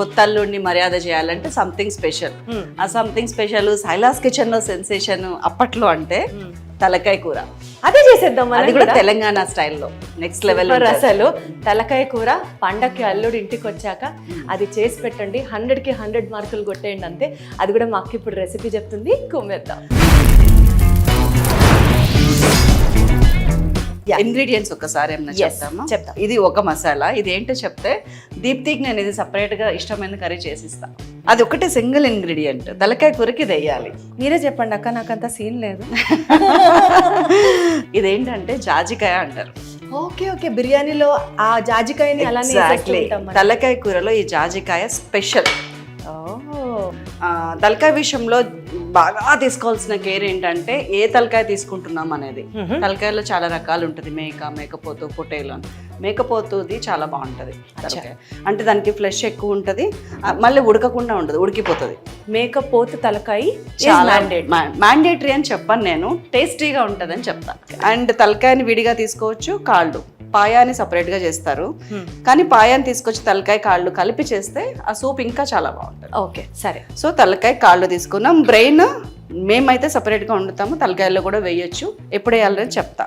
కొత్త అల్లుడిని మర్యాద చేయాలంటే సంథింగ్ స్పెషల్ Hmm. ఆ సంథింగ్ స్పెషల్ సైలాస్ కిచెన్లో సెన్సేషన్ అప్పట్లో అంటే Hmm. తలకాయ కూర. అదే చేసేద్దాం అది కూడా. తెలంగాణ స్టైల్లో నెక్స్ట్ లెవెల్ అసలు. తలకాయ కూర పండక్కి అల్లుడు ఇంటికి వచ్చాక అది చేసి పెట్టండి. హండ్రెడ్కి హండ్రెడ్ మార్కులు కొట్టేయండి అంతే. అది కూడా మా అక్క ఇప్పుడు రెసిపీ చెప్తుంది. కుమ్మేద్దాం. ఇంగ్రీడియంట్స్ ఒకసారి చెప్తామా? చెప్తాం. ఇది ఒక మసాలా. ఇది ఏంటో చెప్తే దీప్తికి నేను ఇది సపరేట్గా ఇష్టమైన కర్రీ చేసిస్తా. అది ఒకటే సింగిల్ ఇంగ్రీడియంట్ తలకాయ కూరకి ఇది వేయాలి. మీరే చెప్పండి అక్క నాకు అంత సీన్ లేదు. ఇదేంటంటే జాజికాయ అంటారు. Okay okay. బిర్యానీలో ఆ జాజికాయని అలానే. తలకాయ కూరలో ఈ జాజికాయ స్పెషల్ తలకాయ విషయంలో బాగా తీసుకోవాల్సిన కేర్ ఏంటంటే ఏ తలకాయ తీసుకుంటున్నాం అనేది. తలకాయలో చాలా రకాలు ఉంటుంది. మేక మేకపోతు పొటేలు మేకపోతుది చాలా బాగుంటుంది. అంటే దానికి ఫ్లెష్ ఎక్కువ ఉంటుంది. మళ్ళీ ఉడకకుండా ఉండదు ఉడికిపోతుంది. మేకపోతు తలకాయ చాలా. మ్యాండేటరీ అని చెప్పాను నేను. టేస్టీగా ఉంటుంది అని చెప్తాను అండ్ తలకాయని విడిగా తీసుకోవచ్చు కాళ్ళు. పాయాని సపరేట్గా చేస్తారు. కానీ పాయాన్ని తీసుకొచ్చి తలకాయ కాళ్ళు కలిపి చేస్తే ఆ సూప్ ఇంకా చాలా బాగుంటుంది. ఓకే సరే. సో తలకాయ కాళ్ళు తీసుకున్నాం. బ్రెయిన్ మేమైతే సపరేట్గా వండుతాము. తలకాయల్లో కూడా వేయొచ్చు. ఎప్పుడు వేయాలని చెప్తా.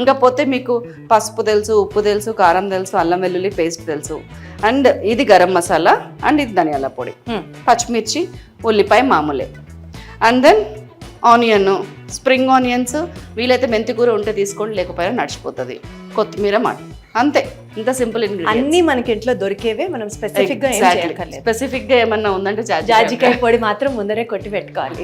ఇంకా పోతే మీకు పసుపు తెలుసు ఉప్పు తెలుసు కారం తెలుసు అల్లం వెల్లుల్లి పేస్ట్ తెలుసు. అండ్ ఇది గరం మసాలా అండ్ ఇది ధనియాల పొడి. పచ్చిమిర్చి ఉల్లిపాయ మామూలే. And then onion spring onions వీలైతే మెంతి కూర ఉంటే తీసుకోండి లేకపోయినా నడిచిపోతుంది. కొత్తిమీర మాట అంతే. ఇంత సింపుల్ అన్ని మనకి ఇంట్లో దొరికేవే మనం స్పెసిఫిక్గా స్పెసిఫిక్గా ఏమన్నా ఉందంటే జాజి జాజికాయ పొడి మాత్రం ముందరే కొట్టి పెట్టుకోవాలి.